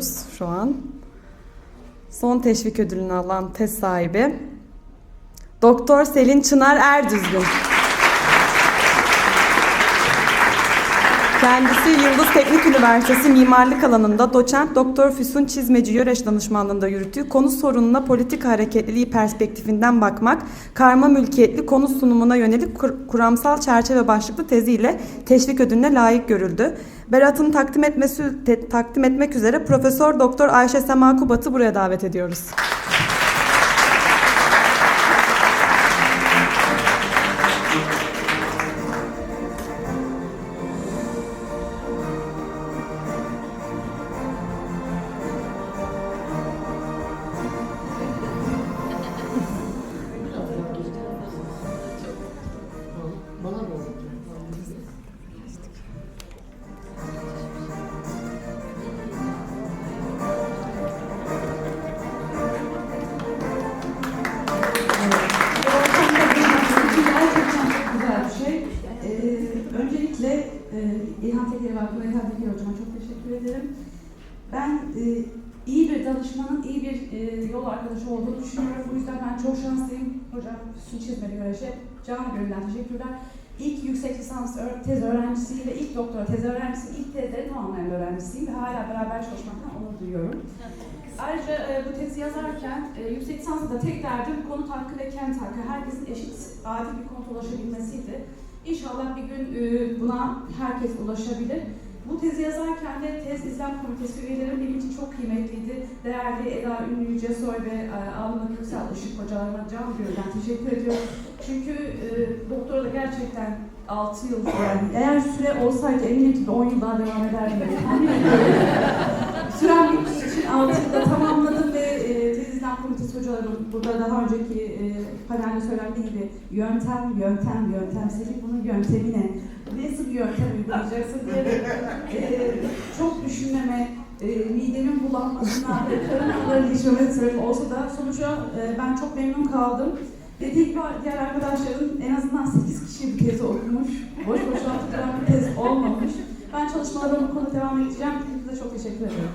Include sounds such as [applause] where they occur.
ediyoruz şu an. Son teşvik ödülünü alan tez sahibi Doktor Selin Çınar Erdüzgün. Kendisi Yıldız Teknik Üniversitesi mimarlık alanında doçent Doktor Füsun Çizmeci Yöreş danışmanlığında yürüttüğü konu sorununa politika hareketliliği perspektifinden bakmak, karma mülkiyetli konu sunumuna yönelik kur- kuramsal çerçeve başlıklı teziyle teşvik ödülüne layık görüldü. Berat'ın takdim etmesi takdim etmek üzere Profesör Doktor Ayşe Sema Kubat'ı buraya davet ediyoruz. İlhan Tekeri ve Akıl İlhan Tekeri Hocama çok teşekkür ederim. Ben e, iyi bir danışmanın iyi bir e, yol arkadaşı olduğunu düşünüyorum. Bu yüzden ben çok şanslıyım. Hocam Füsun Çizmeli Göreş'e canı gönülden teşekkürler. İlk yüksek lisans tez öğrencisiyim ve ilk doktora tez öğrencisiyim. İlk tezleri tamamlayan öğrencisiyim ve hala beraber çalışmaktan onur duyuyorum. Ayrıca e, bu tezi yazarken e, yüksek lisansta tek derdim konut hakkı ve kent hakkı. Herkesin eşit, adil bir konut ulaşabilmesiydi. İnşallah bir gün e, buna herkes ulaşabilir. Bu tezi yazarken de tez izlem komitesi üyelerim benim için çok kıymetliydi. Değerli Eda Ünlü Yücesoy ve e, Alma Köksal Işık hocalarıma can gönülden teşekkür ediyorum. Çünkü e, doktora da gerçekten 6 yıl yani eğer süre olsaydı eminim ki bir 10 yıl daha devam ederdim. [laughs] Sürem bittiği için 6 yılda izlem komitesi hocalarım burada daha önceki e, panelde söylendiği gibi yöntem, yöntem, yöntem. Senin bunun yöntemi ne? Nasıl bir yöntem uygulayacaksın diye e, çok düşünmeme, e, midemin bulanmasına, [laughs] karın ağrıları olsa da sonuçta e, ben çok memnun kaldım. Ve tek diğer arkadaşlarım en azından 8 kişi bu tezi okumuş. Boş boşuna tutulan bir tez olmamış. Ben çalışmalarıma bu konuda devam edeceğim. Hepinize çok teşekkür ederim.